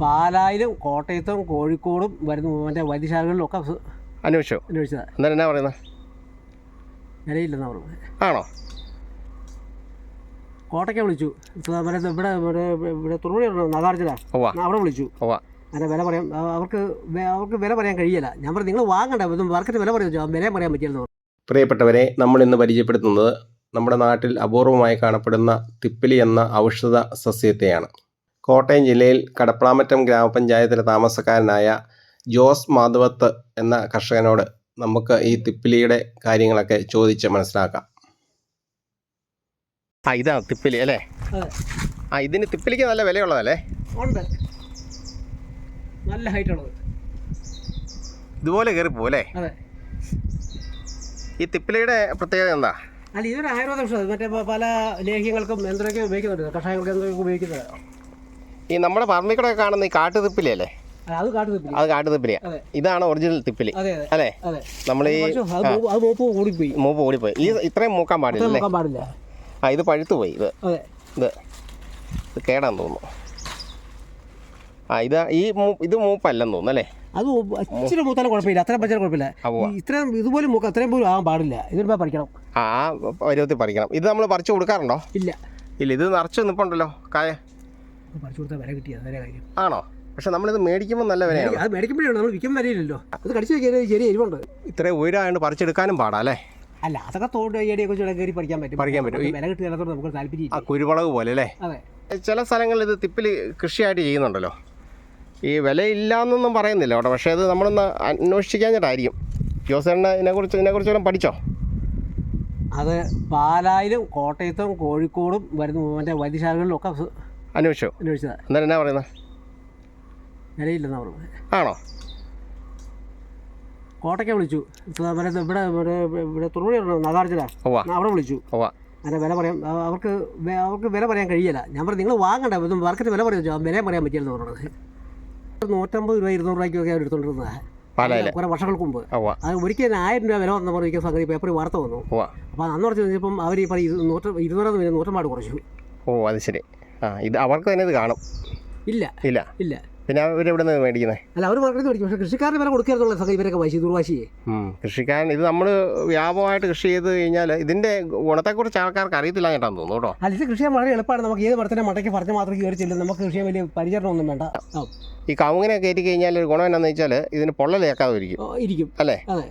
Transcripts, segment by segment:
പാലായിലും കോട്ടയത്തും കോഴിക്കോടും വരുന്ന മറ്റേ വൈദ്യശാലകളിലും ഒക്കെ അന്വേഷിച്ചോ? അന്വേഷിച്ചതാണ് അന്നേരം എന്നാ പറയുന്നത് നിലയില്ലെന്നാ പറഞ്ഞത്. ആണോ? കോട്ടയ്ക്ക് വിളിച്ചു. ഇവിടെ ഇവിടെ ഇവിടെ തുറമുടി നാഗാർജുന. ഉവ്വ. അവിടെ വിളിച്ചു. അങ്ങനെ വില പറയാം അവർക്ക് അവർക്ക് വില പറയാൻ കഴിയില്ല. ഞാൻ പറഞ്ഞു നിങ്ങൾ വാങ്ങണ്ട മാർക്കറ്റ് വില പറയാൻ വില പറയാൻ പറ്റില്ലെന്ന് പ്രിയപ്പെട്ടവരെ നമ്മൾ ഇന്ന് പരിചയപ്പെടുത്തുന്നത് നമ്മുടെ നാട്ടിൽ അപൂർവമായി കാണപ്പെടുന്ന തിപ്പിലി എന്ന ഔഷധ സസ്യത്തെയാണ്. കോട്ടയം ജില്ലയിൽ കടപ്പളാമറ്റം ഗ്രാമപഞ്ചായത്തിലെ താമസക്കാരനായ ജോസ് മാധവത്ത് എന്ന കർഷകനോട് നമുക്ക് ഈ തിപ്പിലിയുടെ കാര്യങ്ങളൊക്കെ ചോദിച്ച് മനസ്സിലാക്കാം. ആ ഇതാണ് തിപ്പിലി അല്ലേ? ആ. ഇതിന് തിപ്പിലിക്ക് നല്ല വിലയുള്ളതല്ലേ? ഉണ്ട്. നല്ല ഹൈറ്റ് ഉള്ളത്. ഇതുപോലെ കയറി പോലെ അതെ. ഈ തിപ്പിലിയുടെ പ്രത്യേകത എന്താ? അല്ല ഇതൊരു ആയുർവേദ ഔഷധം. മറ്റേ പല ലേഹ്യങ്ങൾക്കും എന്തൊക്കെയോ ഉപയോഗിക്കുന്നുണ്ട്. കഷായങ്ങൾക്ക് എന്തൊക്കെ ഉപയോഗിക്കുന്നത് ഈ നമ്മുടെ പറമ്പിക്കൂടെ കാണുന്ന ഈ കാട്ടു അല്ലേ അത് കാട്ടുതിപ്പിലിയാ. ഇതാണ് ഒറിജിനൽ തിപ്പിലി. അല്ലേ? നമ്മൾ ഈ മൂപ്പ് ഓടിപ്പോയി ഈ ഇത്രയും മൂക്കാൻ പാടില്ല പാടില്ല. ആ ഇത് പഴുത്തു പോയി ഇത് ഇത്. ഇത് കേടാന്ന് തോന്നുന്നു. ആ ഇത് ഈ ഇത് മൂപ്പല്ലെന്ന് തോന്നുന്നു അല്ലേ? അത് ഇച്ചിരി മൂത്താലും കുഴപ്പമില്ല. അത്രയും പച്ചാലും കുഴപ്പമില്ല. ഇത്രയും ഇതുപോലെ മൂക്ക അത്രയും പോലും ആകാൻ പാടില്ല. ഇതിനുമ്പോ പഠിക്കണം ആ ആ പരുവത്തിൽ പറിക്കണം. ഇത് നമ്മൾ പറിച്ചു കൊടുക്കാറുണ്ടോ? ഇല്ല. ഇല്ല ഇത് നിറച്ച് നിൽപ്പുണ്ടല്ലോ കായ. പഠിച്ചു കൊടുത്താൽ വില കിട്ടിയത് അതേ കാര്യം. ആണോ? പക്ഷെ നമ്മളിത് മേടിക്കുമ്പോൾ നല്ല വിലയാണ്? അത് മേടിക്കുമ്പോഴാണ് നമ്മൾ വിൽക്കാൻ വരയില്ലല്ലോ. അത് കടിച്ചു വെക്കാൻ ചെറിയ എരിവുണ്ട്. ഇത്രയും ഉയരമായതുകൊണ്ട് പറിച്ചെടുക്കാനും പാടാ അല്ലേ? അല്ല അതൊക്കെ തോട് ഏടിയൊക്കെ വെച്ച് കയറി പഠിക്കാൻ പറ്റും. പറിക്കാൻ പറ്റും. വില കിട്ടിയാലത്തോട് നമുക്ക് താല്പര്യം ആ കുരുമുളക് പോലെ അല്ലേ? അതെ. ചില സ്ഥലങ്ങളിൽ ഇത് തിപ്പിൽ കൃഷിയായിട്ട് ചെയ്യുന്നുണ്ടല്ലോ. ഈ വിലയില്ലാന്നൊന്നും പറയുന്നില്ല കേട്ടോ. പക്ഷേ അത് നമ്മളൊന്ന് അന്വേഷിക്കാഞ്ഞിട്ടായിരിക്കും. ജോസേണ്ണ ഇതിനെക്കുറിച്ച് ഇതിനെക്കുറിച്ച് വല്ലതും പഠിച്ചോ? അത് പാലായിലും കോട്ടയത്തും കോഴിക്കോടും വരുന്ന മറ്റേ വൈദ്യശാലകളിലും ഒക്കെ അന്വേഷിച്ചോ? അന്വേഷിച്ചതാണ് അന്നേരം എന്നാ പറയുന്നത് പറഞ്ഞത്. ആണോ? കോട്ടയ്ക്ക് വിളിച്ചു. ഇവിടെ ഇവിടെ ഇവിടെ തുറമുടി നാഗാർജുന. അവിടെ വിളിച്ചു. അങ്ങനെ വില പറയാം അവർക്ക് അവർക്ക് വില പറയാൻ കഴിയില്ല. ഞാൻ പറഞ്ഞു നിങ്ങൾ വാങ്ങണ്ട മാർക്കറ്റ് വില പറയാൻ വില പറയാൻ പറ്റില്ലെന്ന് പറഞ്ഞത്. നൂറ്റമ്പത് രൂപ ഇരുന്നൂറ് രൂപയ്ക്കൊക്കെ അവർ എടുത്തോണ്ടിരുന്നത്. കുറെ വർഷങ്ങൾക്ക് മുമ്പ്. അത് ഒരിക്കലും ആയിരം രൂപ വില വന്ന പറഞ്ഞ സംഗതി പേപ്പറിൽ വാർത്ത വന്നു. അപ്പോൾ അന്ന് കഴിഞ്ഞപ്പം അവർ ഈ പറയും നൂറ്റ ഇരുന്നൂറ് നൂറ്റമ്പാട് കുറച്ചു. ഓ അത് ശരി. ആ ഇത് അവർക്ക് തന്നെ ഇത് കാണും. ഇല്ല. ഇല്ല. ഇല്ല. പിന്നെ അവരെവിടെ നിന്ന് മേടിക്കുന്നത് അല്ല അവർ മാർക്കറ്റിൽ മേടിക്കും. പക്ഷേ കൃഷിക്കാരന് വില കൊടുക്കാറുള്ള സഹ ഇവരൊക്കെ വാശി ദുർവാശിയെ. കൃഷിക്കാരൻ ഇത് നമ്മൾ വ്യാപകമായിട്ട് കൃഷി ചെയ്ത് കഴിഞ്ഞാൽ ഇതിന്റെ ഗുണത്തെക്കുറിച്ച് ആൾക്കാർക്ക് അറിയത്തില്ല കേട്ടാന്ന് തോന്നുന്നു കേട്ടോ. അല്ല ഇത് കൃഷി ചെയ്യാൻ വളരെ എളുപ്പമാണ് നമുക്ക് ഏത് മരത്തിന്റെ മടക്കി പറഞ്ഞ മാത്രം കയറി ചെല്ലും. നമുക്ക് കൃഷിയെ വലിയ വലിയ പരിചരണമൊന്നും വേണ്ട. ഈ കവുങ്ങിനെ കയറ്റി കഴിഞ്ഞാൽ ഒരു ഗുണം എന്നാന്ന് വെച്ചാൽ ഇതിന് പൊള്ളലേക്കാതെ ഇരിക്കും. ഇരിക്കും. അല്ലേ? അതെ.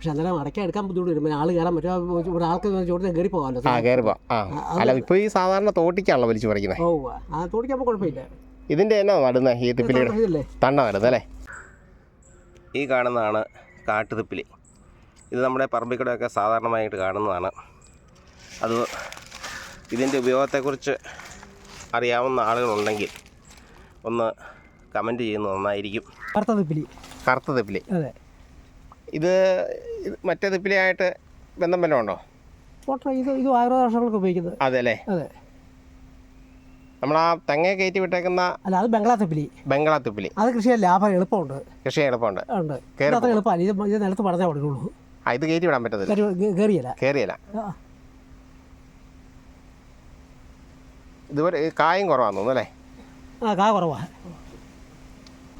പക്ഷെ അന്നേരം അടയ്ക്കാൻ എടുക്കാൻ ബുദ്ധിമുട്ട് വരും ആൾ കയറാൻ പറ്റും. ഒരാൾക്ക് ചോദിച്ചാൽ കയറി പോകാമല്ലോ. ആ കയറി പോവാം. അല്ല ഇപ്പോൾ ഈ സാധാരണ തോട്ടിക്കാണല്ലോ വലിച്ചു പറിക്കുന്നത് ഓ ആ തോട്ടിക്കാകുമ്പോൾ കുഴപ്പമില്ല. ഇതിന്റെ എന്നാ നടുന്നത് ഈ തിപ്പിലിയുടെ? തണ്ട നടുന്നത് അല്ലേ? ഈ കാണുന്നതാണ് കാട്ടുതിപ്പിലി. ഇത് നമ്മുടെ പറമ്പിക്കടയൊക്കെ സാധാരണമായിട്ട് കാണുന്നതാണ്. അത് ഇതിന്റെ ഉപയോഗത്തെക്കുറിച്ച് അറിയാവുന്ന ആളുകളുണ്ടെങ്കിൽ ഒന്ന് കമന്റ് ചെയ്യുന്നത് നന്നായിരിക്കും. കറുത്ത തിപ്പിലി. കറുത്ത തിപ്പിലി. അതെ. ഇത് മറ്റേ തിപ്പിലിയായിട്ട് ബന്ധം വല്ലതും ഉണ്ടോ? ഓട്ടോ ഇത് ഇത് ആയുർവേദ വർഷങ്ങൾക്ക് ഉപയോഗിക്കുന്നത്. അതെ അല്ലേ അതെ. നമ്മൾ ആ തെങ്ങ കയറ്റി വിട്ടേക്കുന്ന അല്ല അത് ബംഗ്ലാ തിപ്പിലി. ബംഗ്ലാ തിപ്പിലി. അത് കൃഷി ലാഭം എളുപ്പമുണ്ട്. കൃഷി എളുപ്പമുണ്ട്. ഉണ്ട്. കയറി ഇത് അത്ര എളുപ്പമല്ല. ഇത് ഇത് നിലത്ത് പറഞ്ഞാൽ കൊടുക്കുള്ളൂ ആ ഇത് കയറ്റി വിടാൻ പറ്റത്തില്ല. കയറിയല്ല കയറിയല്ല ഇതുപോലെ ഇതുവരെ കായും കുറവാന്ന് തോന്നുന്നു അല്ലേ? ആ കാ കുറവാണ്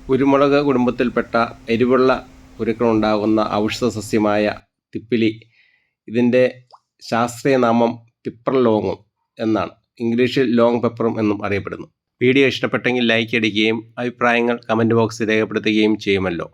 കുരുമുളക് കുടുംബത്തിൽപ്പെട്ട എരിവുള്ള ഉരുക്കളുണ്ടാകുന്ന ഔഷധ സസ്യമായ തിപ്പിലി. ഇതിന്റെ ശാസ്ത്രീയ നാമം പിപ്പർ ലോങ്ങും എന്നാണ്. ഇംഗ്ലീഷിൽ ലോങ് പെപ്പറും എന്നും അറിയപ്പെടുന്നു. വീഡിയോ ഇഷ്ടപ്പെട്ടെങ്കിൽ ലൈക്ക് അടിക്കുകയും അഭിപ്രായങ്ങൾ കമന്റ് ബോക്സിൽ രേഖപ്പെടുത്തുകയും ചെയ്യുമല്ലോ.